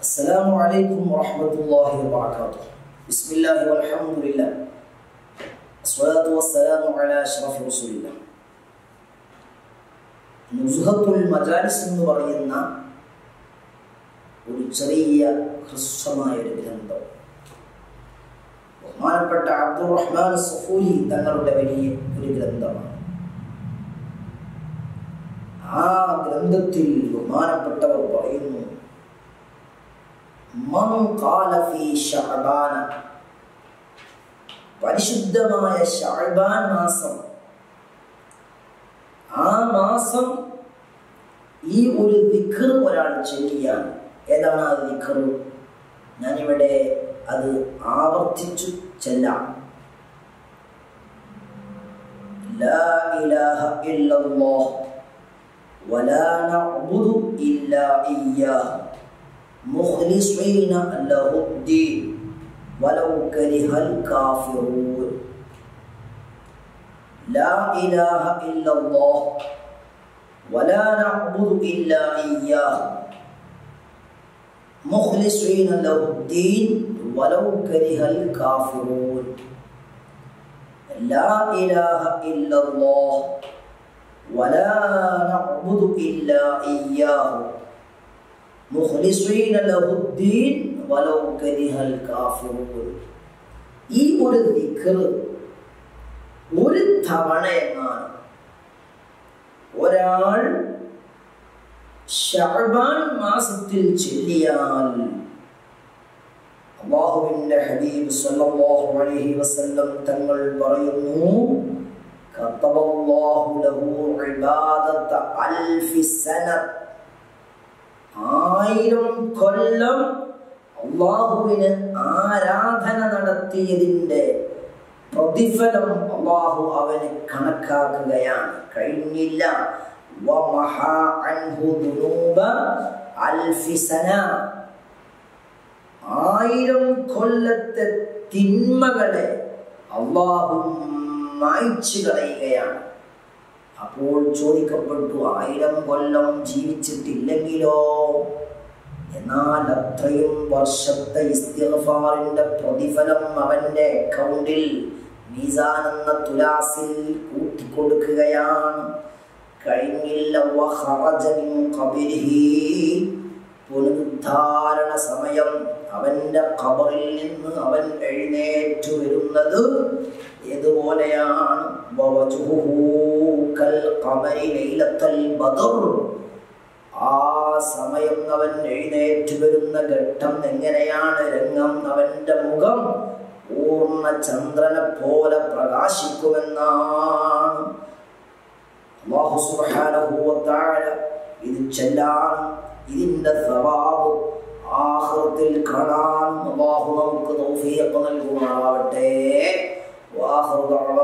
السلام عليكم ورحمة الله وبركاته بسم الله والحمد لله الصلاة والسلام على أشرف رسول الله നുസുഹത്തുൽ മജാലിസ് എന്ന് പറയുന്ന ഒരു ചെറിയ ഹ്രസ്വമായ ഒരു ഗ്രന്ഥം ബഹുമാനപ്പെട്ട അബ്ദുറഹ്മാൻ സഫൂലി തങ്ങളുടെ വലിയ ഒരു ഗ്രന്ഥമാണ് ആ ഗ്രന്ഥത്തിൽ ബഹുമാനപ്പെട്ടവർ പറയുന്നു പരിശുദ്ധമായ ഷഅബാൻ മാസം ആ മാസം ഈ ഒരു ദിഖർ ഒരാൾ ചൊല്ലിയാൽ ഏതാണ് ആ ദിഖർ ഞാനിവിടെ അത് ആവർത്തിച്ചു ചെല്ലാം لا إله إلا الله ولا نعبد إلا إياه مخلصين له الدين ولو كره الكافرون. لا إله إلا الله ولا نعبد إلا إياه. مخلصين له الدين ولو كره الكافرون. لا إله إلا الله ولا نعبد إلا إياه. ഈ ഒരു ദിക്ർ ഒരു തവണ എന്നാണ്. ഒരാൾ ഷർബാൻ മാസത്തിൽ ചെല്ലിയാൽ അള്ളാഹുവിന്റെ ഹബീബ് സല്ലല്ലാഹു അലൈഹി വസല്ലം തങ്ങൾ പറയുന്നു കതബല്ലാഹു ലഹു ഇബാദത അൽഫി സനത്ത് ആയിരം കൊല്ലം അള്ളാഹുവിന് ആരാധന നടത്തിയതിന്റെ പ്രതിഫലം അള്ളാഹു അവന് കണക്കാക്കുകയാണ്. കഴിഞ്ഞില്ല. ആയിരം കൊല്ലത്തെ തിന്മകളെ അള്ളാഹു മായ്ച്ചു കളയുകയാണ്. അപ്പോൾ ചോദിക്കപ്പെട്ടു ആയിരം കൊല്ലം ജീവിച്ചിട്ടില്ലെങ്കിലോ? എന്നാൽ അത്രയും വർഷത്തെ ഇസ്തിഫാറിന്റെ പ്രതിഫലം അവന്റെ അക്കൗണ്ടിൽ മീസാൻ എന്ന തുലാസിൽ കൂട്ടിക്കൊടുക്കുകയാണ്. കഴിഞ്ഞില്ല പുനരുദ്ധാരണ സമയം അവന്റെ കബറിൽ നിന്ന് അവൻ എഴുന്നേറ്റു വരുന്നത് ഏതുപോലെയാണ് ആ സമയം അവൻ എഴുന്നേറ്റ് വരുന്ന ഘട്ടം എങ്ങനെയാണ്? രംഗം അവന്റെ മുഖം പൂർണ ചന്ദ്രനെ പോലെ പ്രകാശിക്കുമെന്നാണ്. ഇത് ചെല്ലാൻ ഇതിന്റെ സ്വഭാവം ആഹൃത്തിൽ കാണാൻ